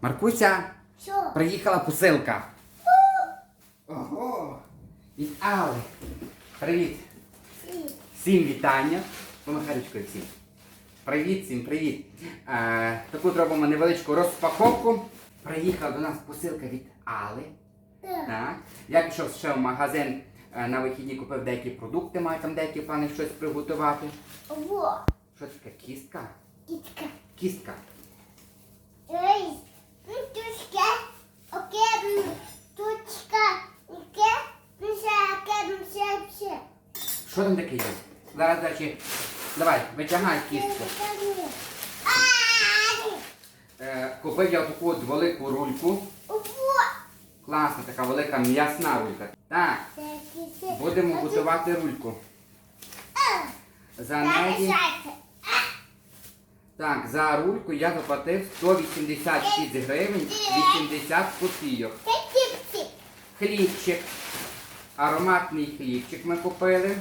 Маркуся, Що? приїхала посилка. Ого! Від Али. Привіт. Всім вітання. Помахай ручкою всім. Привіт, всім привіт. Е, таку зробимо невеличку розпаковку. Приїхала до нас посилка від Али. Так. Я пішов ще в магазин е, на вихідні, купив деякі продукти, маю там деякі плани щось приготувати. Во, Що це таке? Кістка? кітка. Кістка. Ой, ну тушка, окей, м, тучка, оке, ну все, оке, ну все, все. Що там таке є? Зараз, далі. Давай, витягай кістку. Е, купив я таку от велику рульку. Класна така велика м'ясна рулька. Так, будемо готувати рульку. За неї. Так, за рульку я заплатив 186 гривень 80 копійок. Хлібчик. Ароматний хлібчик ми купили.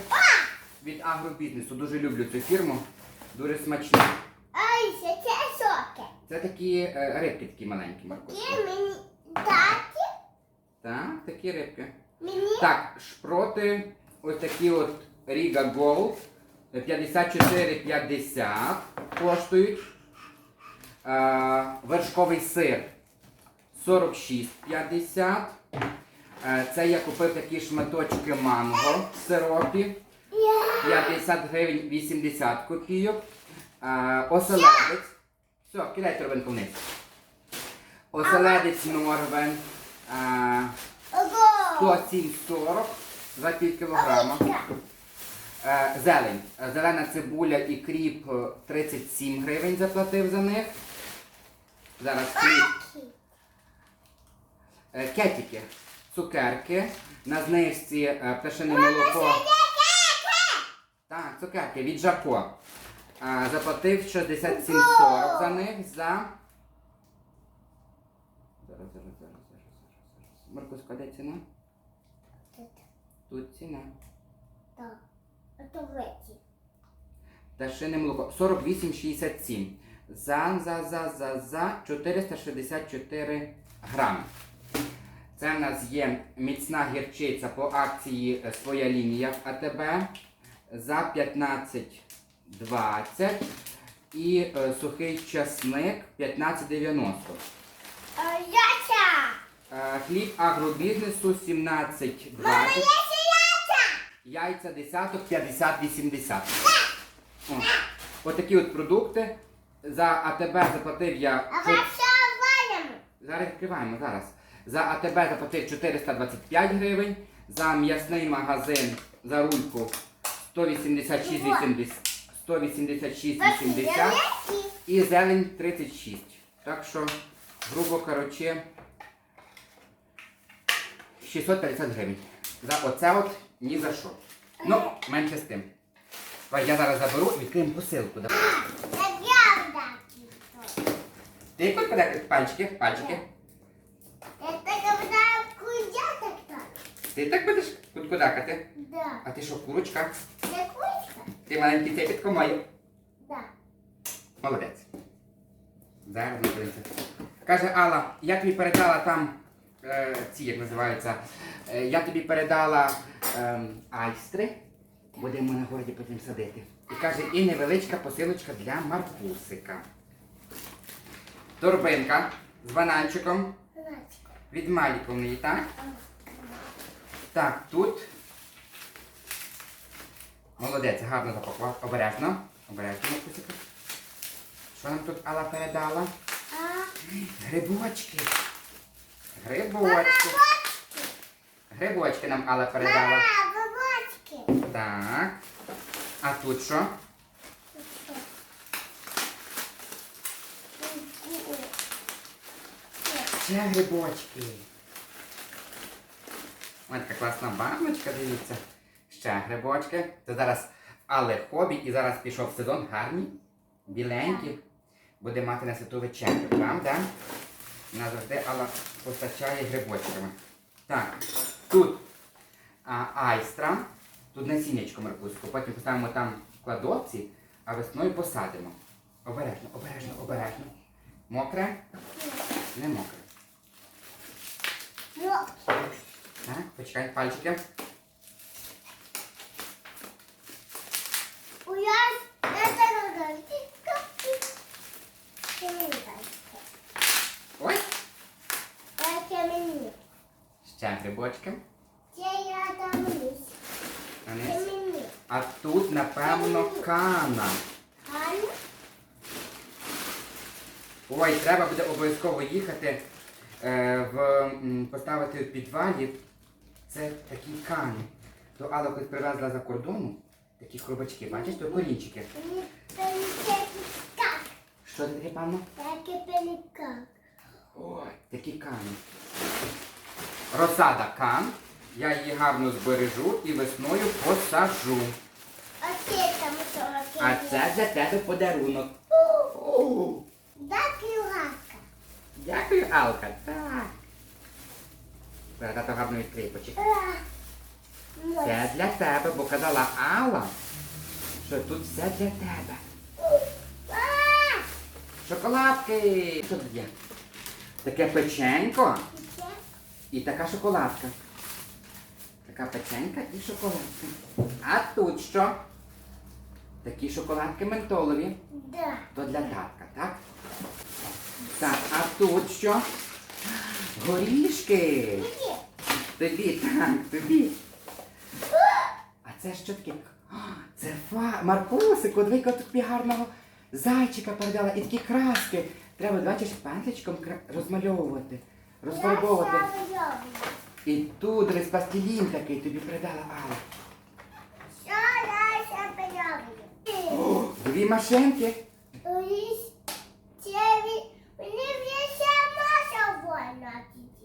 Від агробізнесу. Дуже люблю цю фірму. Дуже смачний. Ай, це соки. Це такі е, рибки такі маленькі, Марко. Є мені дати, Так, такі рибки. мені Так, шпроти ось такі от Riga Gold 54,50 коштують. Е, вершковий сир 46,50. Е, це я купив такі шматочки манго в сиропі. Я. 50 гривень 80 копійок. Е, оселедець. Все, кидай торбинку вниз. Оселедець Норвен. Е, Ого. 107,40 за пів кілограма. Е, Зелень. Е, Зелена цибуля і кріп е, 37 гривень заплатив за них. Зараз кріп. Е, Кетики. Цукерки. На знижці е, пташине молоко. Так, цукерки від Жако. Е, Заплатив 67,40 за них за. Зараз, зараз, зараз, зараз, зараз. Маркуська, де ціна? Тут ціна. Так. Ото веці. Пташине молоко 48,67. За, за, за, за, за 464 грами. Це в нас є міцна гірчиця по акції Своя лінія АТБ за 15,20 і е, сухий часник 15,90. А, Яча. Е, хліб агробізнесу 17,20. Мама, яча, яча. Яйця десяток 50-80. О. Отакі от продукти. За АТБ заплатив я. А ви що? Зараз відкриваємо зараз. За АТБ заплатив 425 гривень. За м'ясний магазин за рульку 186,80. 186,80 і зелень 36. Так що, грубо короче, 650 гривень. За оце от ні за що. Ну, менше з тим. Я зараз заберу і відкриємо посилку. Ти подай пальчики, пальчики. Ти так будеш куткудакати? Да. А ти що, курочка? Ти маленький цепітко має. Да. Молодець. Зараз ми подивимося. Каже Алла, я тобі передала там е, ці, як називаються, е, я тобі передала е, айстри. Будемо на городі потім садити. І каже, і невеличка посилочка для Маркусика. Торбинка з бананчиком від Маліковної, так? Так, тут. Молодець, гарно запакував. Обережно. Обережно, Що нам тут Алла передала? Грибочки. Грибочки. Грибочки нам Алла передала. бабочки. Так. А тут що? Ще грибочки. Ось така класна баночка, дивіться. Ще грибочки. Це зараз але хобі і зараз пішов сезон гарні, біленькі. Буде мати на святу вечерю, правда? Вона завжди Алла постачає грибочками. Так, тут а, айстра, тут насіннячко маркузку, потім поставимо там в кладовці, а весною посадимо. Обережно, обережно, обережно. Мокре? Не мокре. Ну, Так, почекай, пальчики. Мені. ще грибочки. Мені. А тут, напевно, кана. Ой, треба буде обов'язково їхати е, в, м, поставити в підвалі. Це такі кани. То Алла хоч привезла за кордону такі хробачки, бачиш, то корінчики. Пелікак. Що це таке, панно? Таке пелікак. Ой, такі кани. Розсада кан. Я її гарно збережу і весною посажу. А це там що? А це для тебе подарунок. О, Так і дякую, Алка. Так. Тато гарно відкриє, почекай. Це для тебе, бо казала Алла, що тут все для тебе. Шоколадки. Що тут є? Таке печенько і така шоколадка. Така печенька і шоколадка. А тут що? Такі шоколадки ментолові. Да. То для татка, так? Так, а тут що? Горішки. Тобі, так, тобі. Це що таке? Це фа. Маркусику, дивіться, тобі гарного зайчика передала і такі краски. Треба, бачиш, пензличком розмальовувати, розфарбовувати. І тут дивись, пластилін такий тобі передала Алла. О, дві машинки.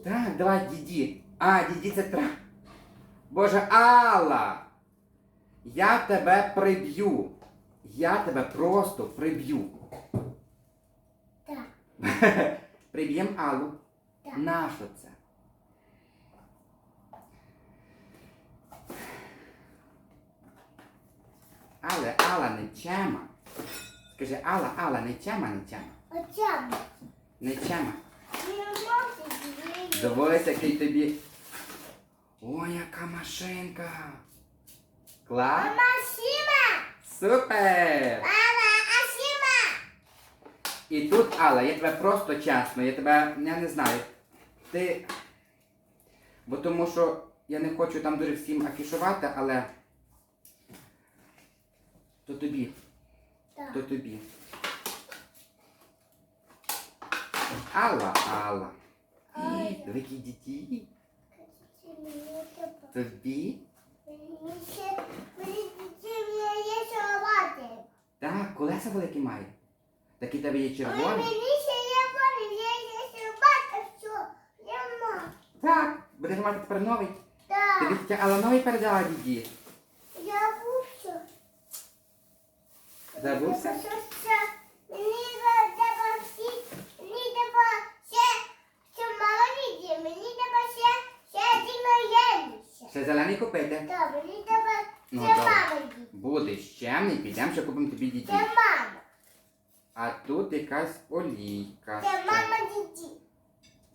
Так, давай, діді. А, діді, це тра. Боже, Алла! Я тебе приб'ю. Я тебе просто приб'ю. Так, Приб'єм Аллу. так. Нащо це? Але Алла не чема. Скажи, Алла, Алла, не чема, не чема. Оця Не чема. Дивись, який тобі. Ой, яка машинка. Клас. Мама, Сіма! Супер! Мама, а І тут, Алла, я тебе просто чесно, я тебе, я не знаю. Ти. Бо тому що я не хочу там дуже всім афішувати, але. То тобі, Так. то тобі. Алла, Алла. Ай. Диви, які діті. Тобі. Так, колеса великі має. Такі тебе є червоні. мені ще є вони, є є салати, все. Нема. Так, будеш мати тепер новий. Тобі Так, тетя Алла новий передала діді. я бувся. Забувся? Мені треба всі, мені треба ще, ще маленькі, мені треба ще, ще зелений купити. Так, мені треба Ну, ще добре. маленькі. Будеш чемний, підемо ще купимо тобі діді. Це мама. А тут якась олійка. Це мама діді.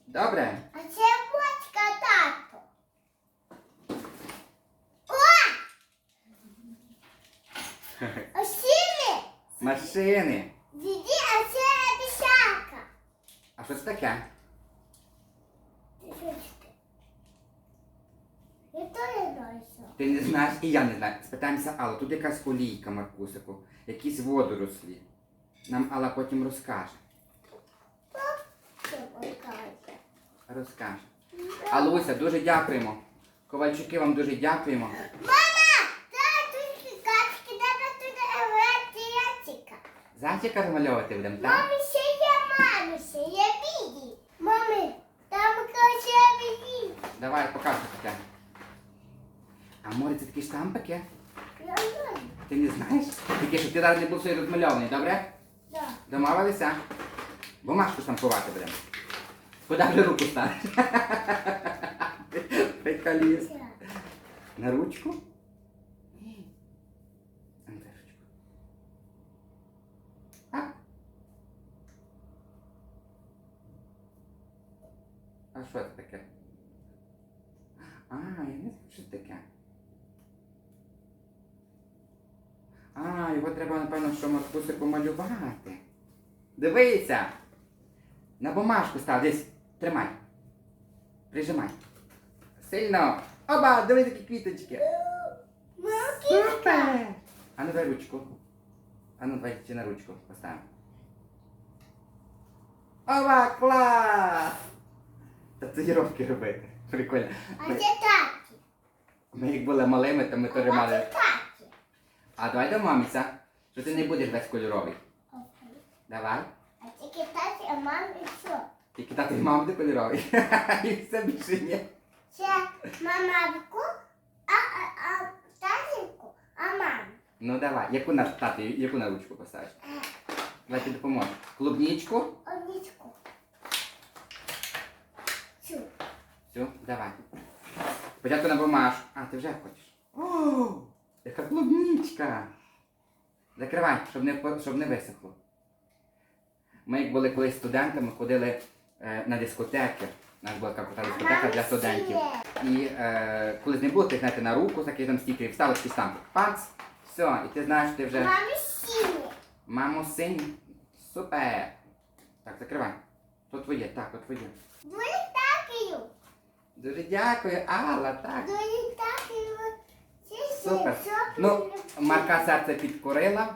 Добре. А це бочка тато. О! Осіли? Машини. Діді, а це пішака. А що це таке? Я то не знаю. Ти не знаєш і я не знаю. Спитаємося Аллу. Тут якась олійка, Маркусику. Якісь водорослі. Нам Алла потім розкаже. Розкаже. Алуся, дуже дякуємо. Ковальчуки вам дуже дякуємо. Мама! Та тут качки, треба туди евертіятіка. Зайчика розмальовувати будемо, так? Мамі ще є мамі, ще є біді. Мамі, там каже біді. Давай, покажи таке. А море це такі штампики? Я знаю. Ти не знаєш? Тільки щоб ти зараз не був собі розмальований, добре? Да. Домовилися? Бумажку штампувати будемо. Куди вже руку ставиш? Приколіст. На ручку? Ні. А. А що це таке? А, я не знаю, що це таке. А, його треба, напевно, що Маркусику малювати. Дивися! На бумажку став, десь тримай. Прижимай. Сильно. Оба, дивись, які квіточки. Супер! А ну дай ручку. А ну давай ще на ручку поставимо. Ова, клас! Татуїровки робити. Прикольно. А це такі. ми як були малими, то ми теж А мали. це такі. А давай до маміся, що ти не будеш весь кольоровий. Окей. Давай. А тільки такі, а мамі що? Тільки тато і мама буде кольоровий. І все більше ні. Це мамавку, а, а, а татінку, а маму. Ну давай, яку на тато, яку на ручку поставиш? Е, Давай ти допоможу. Клубнічку. Однічку. Цю. Все, давай. Спочатку на бумажку. А, ти вже хочеш. О, яка клубнічка. Закривай, щоб не, щоб не висохло. Ми як були колись студентами, ходили е, на дискотеки. У нас була така дискотека для студентів. І е, коли не було, ти знаєте, на руку, такий там стікерів, вставиш якийсь там пац, все, і ти знаєш, ти вже Мамі сіні. мамо синій. Супер. Так, закривай. То твоє, так, то твоє. Дуже такою. Дуже дякую, Алла, так. Дуже Супер. Ну, Марка серце підкорила.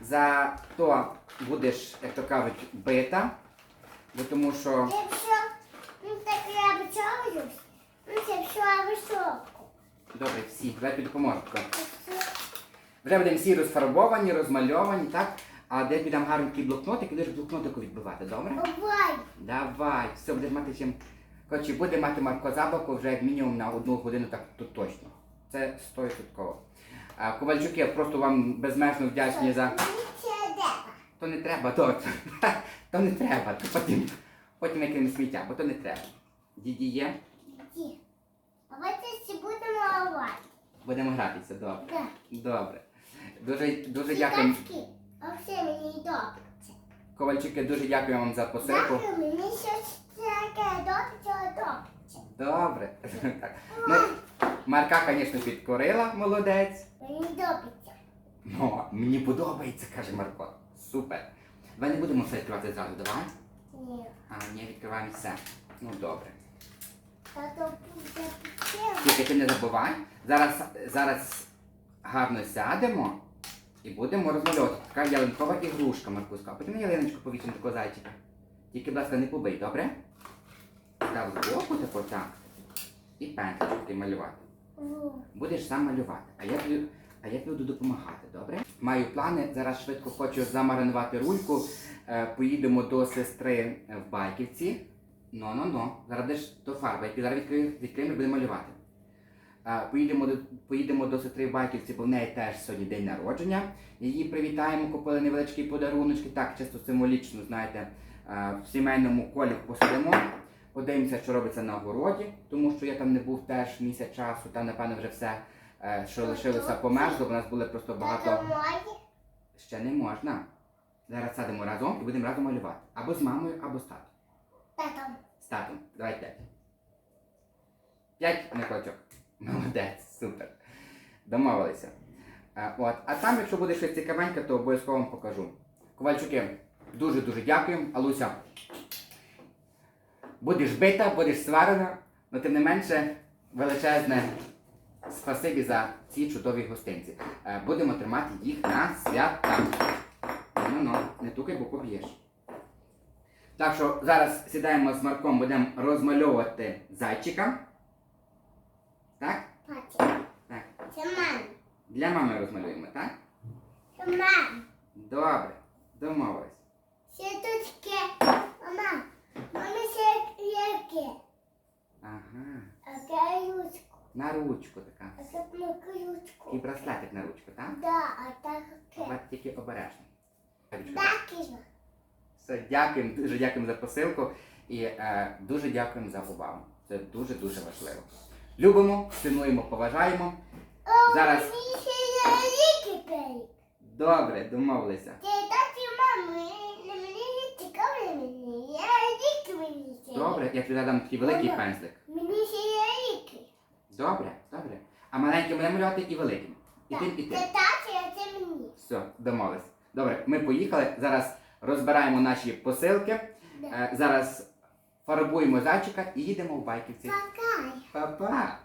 За то будеш, як то кажуть, бита. Бо тому що. Якщо ну, так я вичавлюсь, ну. Добре, всі, давай. Якщо Вже будемо всі розфарбовані, розмальовані, так? А де підемо гарненький блокнотик, будеш блокнотику відбивати, добре? Бувай. Давай, все, будеш мати чим. Коротше, буде мати Марко Забавку вже як мінімум на одну годину, так то точно. Це 100%. А, Ковальчуки, просто вам безмежно вдячні за. То не треба, то, то не треба, то потім, потім якимось сміття, бо то не треба. Діді є, Ді. А ви це всі будемо лавати. будемо гратися, добре. Так. Добре. Дуже, дуже дякую. Все мені добре. Ковальчуки, дуже дякую вам за посилку. Дякую, мені щось таке добре, добре. Добре. Так. Марка, звісно, підкорила, молодець. Мені добре. Ну, мені подобається, каже Марко. Супер. Давай не будемо все відкривати зразу, давай. Ні. А, ні, відкриваємо все. Ну добре. Буде. Тільки ти не забувай. Зараз, зараз гарно сядемо і будемо розмальовувати. Така ялинкова ігрушка, Маркуска. А потім ялиночку повісимо такого зайчика. Тільки, будь ласка, не побий, добре? Став збоку тако так. І пензлички малювати. Будеш сам малювати. А я тобі, а я тобі буду допомагати, добре? Маю плани, зараз швидко хочу замаринувати рульку. Е, поїдемо до сестри в Байківці. Ну, ну, ну. Зараз до фарби. Я зараз відкриємо і будемо малювати. Е, поїдемо, до, поїдемо до сестри в Байківці, бо в неї теж сьогодні день народження. Її привітаємо, купили невеличкі подаруночки, так, чисто символічно, знаєте, е, в сімейному колі посидимо. Подивимося, що робиться на городі, тому що я там не був теж місяць часу, там, напевно, вже все, е, що лишилося померзло, бо у нас були просто багато. Ще не можна. Зараз садимо разом і будемо разом малювати. Або з мамою, або з татом. Тато. З татом. Давай п'ять. П'ять на кулачок. Молодець, супер. Домовилися. Е, От. А там, якщо буде щось цікавеньке, то обов'язково вам покажу. Ковальчуки, дуже-дуже дякую. Алуся, будеш бита, будеш сварена, але тим не менше величезне спасибі за ці чудові гостинці. Е, Будемо тримати їх на свята. Ну ну, не тукай, бо поб'єш. Так що зараз сідаємо з Марком, будемо розмальовувати зайчика. Так? Так. Це мама. Для мами розмалюємо, так? Це мама. Добре. Домовились. Ще тут таке. Мама ще. Ага. А це ручку. На ручку така. А це на ручку. браслетик на ручку, так? Да, а так. От тільки обережно. Так і ж. Все, дякуємо, дуже дякуємо за посилку і е, дуже дякуємо за увагу. Це дуже-дуже важливо. Любимо, цінуємо, поважаємо. Зараз. Добре, домовилися. Це таті мами. Мені не цікаво мені. Я ліки мені ще. Добре, я тобі дам такий великий Мама. пензлик. Мені ще є ліки. Добре, добре. А маленьким будемо малювати і великим. І Так, тим, і тим. Це тато, а це мені. Все, домовились. Добре, ми поїхали. Зараз розбираємо наші посилки. Да. Е, Зараз фарбуємо зайчика і їдемо в байківці. Пока. Па-па!